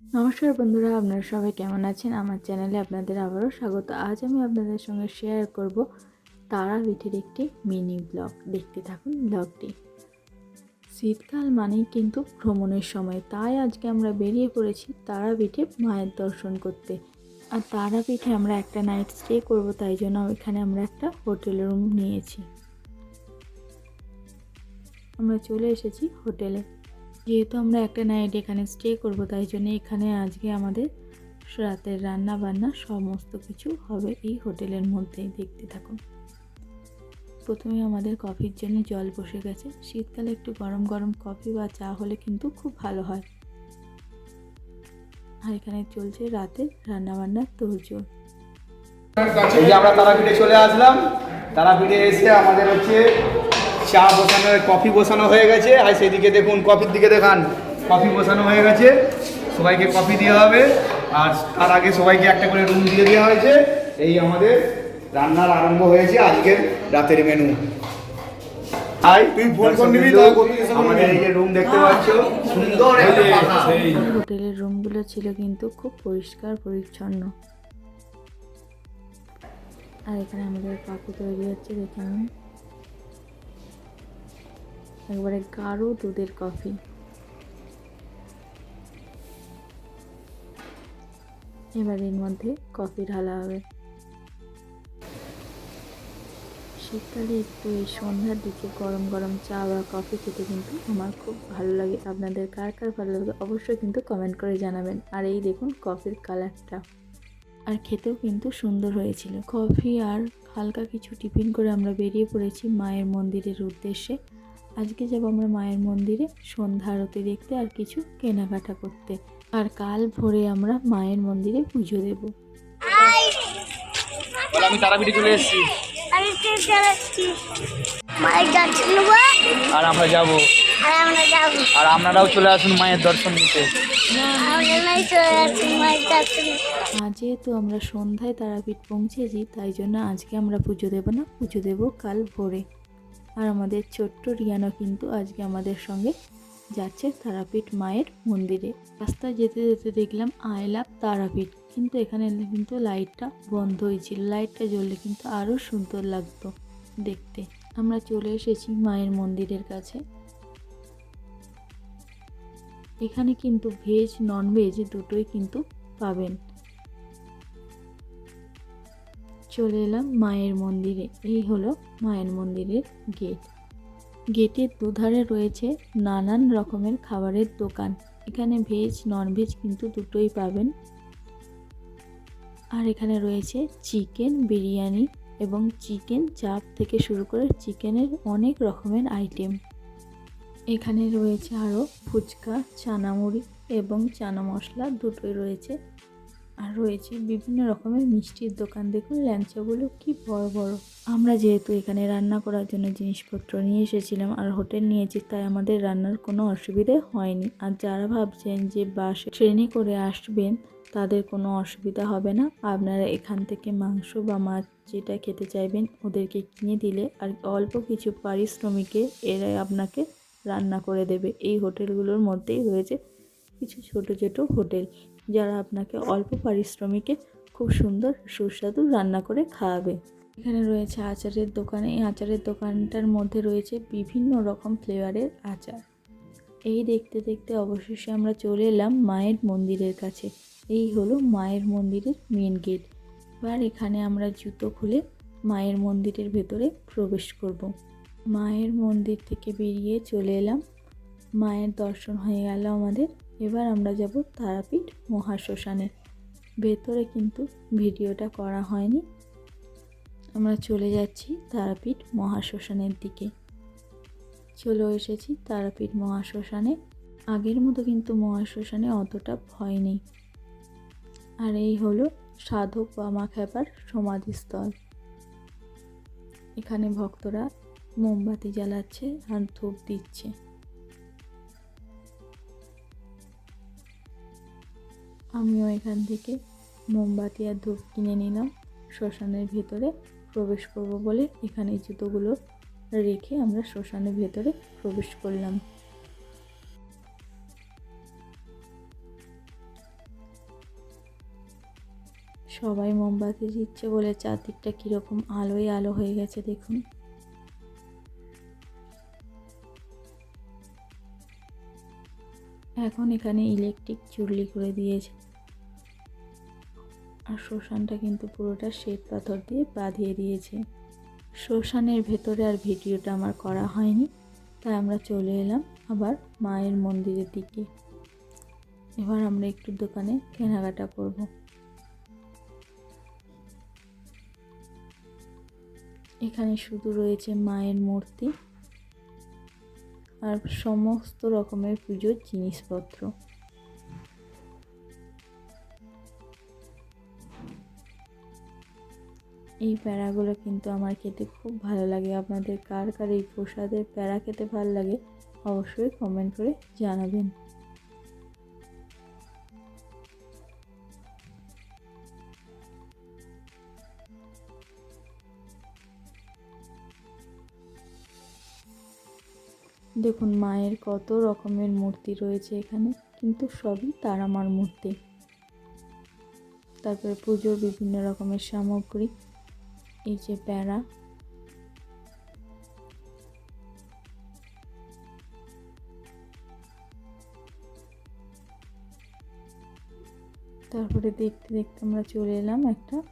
নমস্কার বন্ধুরা, আপনারা সবাই কেমন আছেন? আমার চ্যানেলে আপনাদের আবারও স্বাগত। আজ আমি আপনাদের সঙ্গে শেয়ার করব তারাপীঠের একটি মিনি ব্লগ দেখতে থাকুন ব্লগটি শীতকাল মানেই কিন্তু ভ্রমণের সময়। তাই আজকে আমরা বেরিয়ে পড়েছি তারাপীঠে মায়ের দর্শন করতে। আর তারাপীঠে আমরা একটা নাইট স্টে করব, তাই জন্য ওইখানে আমরা একটা হোটেল রুম নিয়েছি। আমরা চলে এসেছি হোটেলে যেহেতু আমরা একটা নাইট এখানে স্টে করব, তাই জন্য এখানে আজকে আমাদের রাতের রান্না বান্না সমস্ত কিছু হবে এই হোটেলের মধ্যেই, দেখতে থাকুন। প্রথমে আমাদের কফির জন্য জল বসে গেছে। শীতকালে একটু গরম গরম কফি বা চা হলে কিন্তু খুব ভালো হয়। আর এখানে চলছে রাতের রান্নাবান্নার তোড়জোড় এই আমরা তারাপীঠে চলে আসলাম। তারাপীঠে এসে আমাদের হচ্ছে চা বসানো কফি বসানো হয়ে গেছে। আর সেদিকে দেখুন কফির দিকে দেখান। কফি বসানো হয়ে গেছে। সবাইকে কফি দেওয়া হবে। আর তার আগে সবাইকে একটা করে রুম দিয়ে দেওয়া হয়েছে। এই আমাদের রান্নার আরম্ভ হয়েছে আজকের রাতের মেনু হাই তুই ফোন করে নিবি তো? আমাদের এই যে রুম দেখতে পাচ্ছ। সুন্দর একটা হোটেলের রুমগুলো ছিল কিন্তু খুব পরিষ্কার পরিচ্ছন্ন। আর এখানে আমাদের কাকু তৈরি হচ্ছে দেখুন একবারে গাঢ় দুধের কফি এবার এর মধ্যে কফি ঢালা হবে। শীতকালে একটু এই সন্ধ্যার দিকে গরম গরম চা বা কফি খেতে কিন্তু আমার খুব ভালো লাগে। আপনাদের কার কার ভালো লাগে অবশ্যই কিন্তু কমেন্ট করে জানাবেন। আর এই দেখুন কফির কালারটা আর খেতেও কিন্তু সুন্দর হয়েছিল। কফি আর হালকা কিছু টিফিন করে আমরা বেরিয়ে পড়েছি মায়ের মন্দিরের উদ্দেশ্যে। আজকে যাব আমরা মায়ের মন্দিরে সন্ধ্যা আরতি দেখতে আর কিছু কেনাকাটা করতে। আর কাল ভোরে আমরা মায়ের মন্দিরে পুজো দেবো। আমি তারাপীঠে চলে এসেছি। আর আমরা যাব। আর যাব। আর আপনারাও চলে আসুন মায়ের দর্শন নিতে। যেহেতু আমরা সন্ধ্যায় তারাপীঠ পৌঁছেছি তাই জন্য আজকে আমরা পুজো দেবো না পুজো দেবো কাল ভোরে। আর আমাদের ছোট্ট রিয়ানো কিন্তু আজকে আমাদের সঙ্গে যাচ্ছে তারাপীঠ মায়ের মন্দিরে। রাস্তায় যেতে যেতে দেখলাম আই লাভ তারাপীঠ। কিন্তু এখানে কিন্তু লাইটটা বন্ধ হয়েছিল লাইটটা জ্বললে কিন্তু আরও সুন্দর লাগতো দেখতে। আমরা চলে এসেছি মায়ের মন্দিরের কাছে। এখানে কিন্তু ভেজ নন ভেজ দুটোই কিন্তু পাবেন। চলে এলাম মায়ের মন্দিরে। এই হলো মায়ের মন্দিরের গেট। গেটের দুধারে রয়েছে নানান রকমের খাবারের দোকান। এখানে ভেজ নন ভেজ কিন্তু দুটোই পাবেন। আর এখানে রয়েছে চিকেন বিরিয়ানি এবং চিকেন চাপ থেকে শুরু করে চিকেনের অনেক রকমের আইটেম এখানে রয়েছে আরও ফুচকা, চানামুড়ি এবং চানা মশলা দুটোই রয়েছে। আর রয়েছে বিভিন্ন রকমের মিষ্টির দোকান। দেখুন ল্যাংচাগুলো কি বড় বড়। আমরা যেহেতু এখানে রান্না করার জন্য জিনিসপত্র নিয়ে এসেছিলাম আর হোটেল নিয়েছি, তাই আমাদের রান্নার কোনো অসুবিধে হয়নি। আর যারা ভাবছেন যে বাসে ট্রেনে করে আসবেন, তাদের কোনো অসুবিধা হবে না। আপনারা এখান থেকে মাংস বা মাছ যেটা খেতে চাইবেন, ওদেরকে কিনে দিলে আর অল্প কিছু পারিশ্রমিকে এরা আপনাকে রান্না করে দেবে। এই হোটেলগুলোর মধ্যেই রয়েছে কিছু ছোট ছোট হোটেল যারা আপনাকে অল্প পারিশ্রমিকে খুব সুন্দর সুস্বাদু রান্না করে খাওয়াবে। এখানে রয়েছে আচারের দোকান। এই আচারের দোকানটার মধ্যে রয়েছে বিভিন্ন রকম ফ্লেভারের আচার। এই দেখতে দেখতে অবশেষে আমরা চলে এলাম মায়ের মন্দিরের কাছে। এই হলো মায়ের মন্দিরের মেন গেট এবার এখানে আমরা জুতো খুলে মায়ের মন্দিরের ভেতরে প্রবেশ করব। মায়ের মন্দির থেকে বেরিয়ে চলে এলাম। মায়ের দর্শন হয়ে গেল আমাদের এবার আমরা যাব তারাপীঠ মহাশ্মশানে। ভেতরে কিন্তু ভিডিওটা করা হয়নি। আমরা চলে যাচ্ছি তারাপীঠ মহাশ্মশানের দিকে। চলে এসেছি তারাপীঠ মহাশ্মশানে। আগের মতো কিন্তু মহাশ্মশানে অতটা ভয় নেই। আর এই হলো সাধক বামা খ্যাপার সমাধিস্থল। এখানে ভক্তরা মোমবাতি জ্বালাচ্ছে আর ধূপ দিচ্ছে। আমিও এখান থেকে মোমবাতি আর ধূপ কিনে নিলাম। শ্মশানের ভেতরে প্রবেশ করব বলে এখানে জুতোগুলো রেখে আমরা শ্মশানের ভেতরে প্রবেশ করলাম। সবাই মোমবাতি দিচ্ছে বলে চারদিকটা কীরকম আলোয় আলো হয়ে গেছে দেখুন। এখন এখানে ইলেকট্রিক চুল্লি করে দিয়েছে। আর শ্মশানটা কিন্তু পুরোটা শ্বেত পাথর দিয়ে বাঁধিয়ে দিয়েছে। শ্মশানের ভেতরে আর ভিডিওটা আমার করা হয়নি, তাই আমরা চলে এলাম আবার মায়ের মন্দিরের দিকে। এবার আমরা একটু দোকানে কেনাকাটা করব। এখানে শুধু রয়েছে মায়ের মূর্তি। আর সমস্ত রকমের পুজোর জিনিসপত্র। এই প্যাড়াগুলো কিন্তু আমার খেতে খুব ভালো লাগে। আপনাদের কার কার এই প্রসাদের প্যাড়া খেতে ভালো লাগে, অবশ্যই কমেন্ট করে জানাবেন। দেখুন, মায়ের কত রকমের মূর্তি রয়েছে এখানে, কিন্তু সবই তারামার মূর্তি। তারপরে পুজোর বিভিন্ন রকমের সামগ্রী, এই যে প্যারা। তারপরে দেখতে দেখতে আমরা চলে এলাম একটা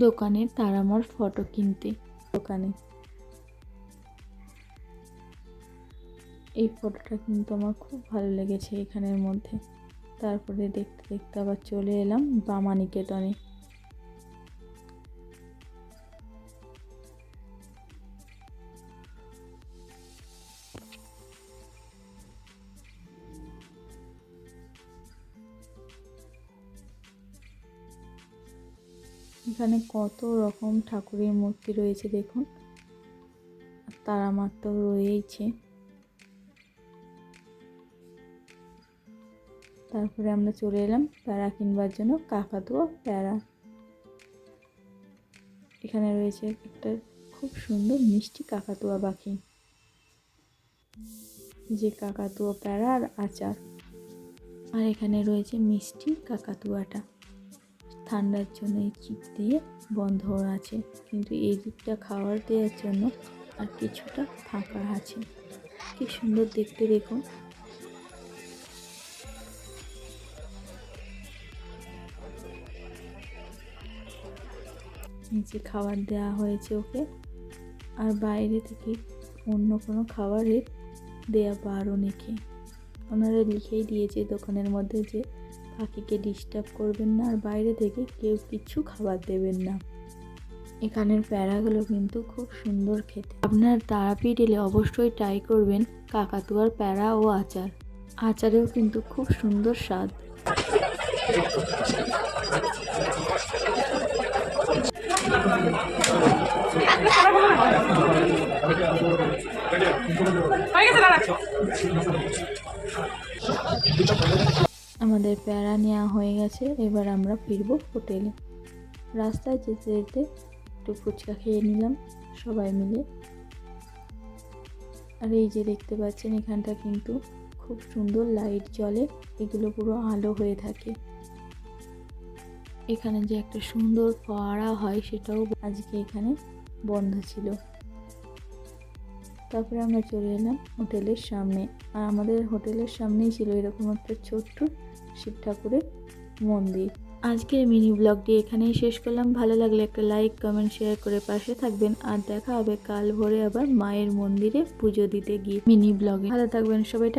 দোকানে তারামার ফটো কিনতে। দোকানে। এই ফটোটা কিন্তু আমার খুব ভালো লেগেছে এখানের মধ্যে। তারপরে দেখতে দেখতে আবার চলে এলাম বামানিকেতনে এখানে কত রকম ঠাকুরের মূর্তি রয়েছে দেখুন। আর তারামার তো রয়েইছে। তারপরে আমরা চলে এলাম প্যারা কিনবার জন্য কাকাতুয়া প্যারা। এখানে রয়েছে একটা খুব সুন্দর মিষ্টি কাকাতুয়া পাখি। যে কাকাতুয়া প্যারা আর আচার। আর এখানে রয়েছে মিষ্টি কাকাতুয়াটা। ঠান্ডার জন্য এই চিপ দিয়ে বন্ধ আছে। কিন্তু এই দিকটা খাওয়ার দেওয়ার জন্য আর কিছুটা ফাঁকা আছে। কি সুন্দর দেখতে দেখুন। নিচে খাবার দেওয়া হয়েছে ওকে। আর বাইরে থেকে অন্য কোনো খাবারের দেয়া বারো নেই ওনারা লিখেই দিয়েছে দোকানের মধ্যে যে পাখিকে ডিস্টার্ব করবেন না, আর বাইরে থেকে কেউ কিছু খাবার দেবেন না। এখানের প্যারাগুলো কিন্তু খুব সুন্দর খেতে। আপনার তারাপীঠ এলে অবশ্যই ট্রাই করবেন কাকাতুয়ার প্যারা ও আচার। আচারেও কিন্তু খুব সুন্দর স্বাদ। আমাদের প্যারা নেওয়া হয়ে গেছে, এবার আমরা ফিরবো হোটেলে। রাস্তায় যেতে যেতে একটু ফুচকা খেয়ে নিলাম, সবাই মিলে। আর এই যে দেখতে পাচ্ছেন, এখানটা কিন্তু খুব সুন্দর লাইট জ্বলে, এগুলো পুরো আলো হয়ে থাকে। এখানে যে একটা সুন্দর ফোয়ারা হয় সেটাও আজকে এখানে বন্ধ ছিল। তারপরে আমরা চলে এলাম হোটেলের সামনে। আর আমাদের হোটেলের সামনেই ছিল এরকম একটা ছোট্ট শিব ঠাকুরের মন্দির। আজকের মিনি ব্লগটি এখানেই শেষ করলাম। ভালো লাগলে একটা লাইক, কমেন্ট, শেয়ার করে পাশে থাকবেন। আর দেখা হবে কাল ভোরে আবার মায়ের মন্দিরে পুজো দিতে গিয়ে মিনি ব্লগে। ভালো থাকবেন সবাইটা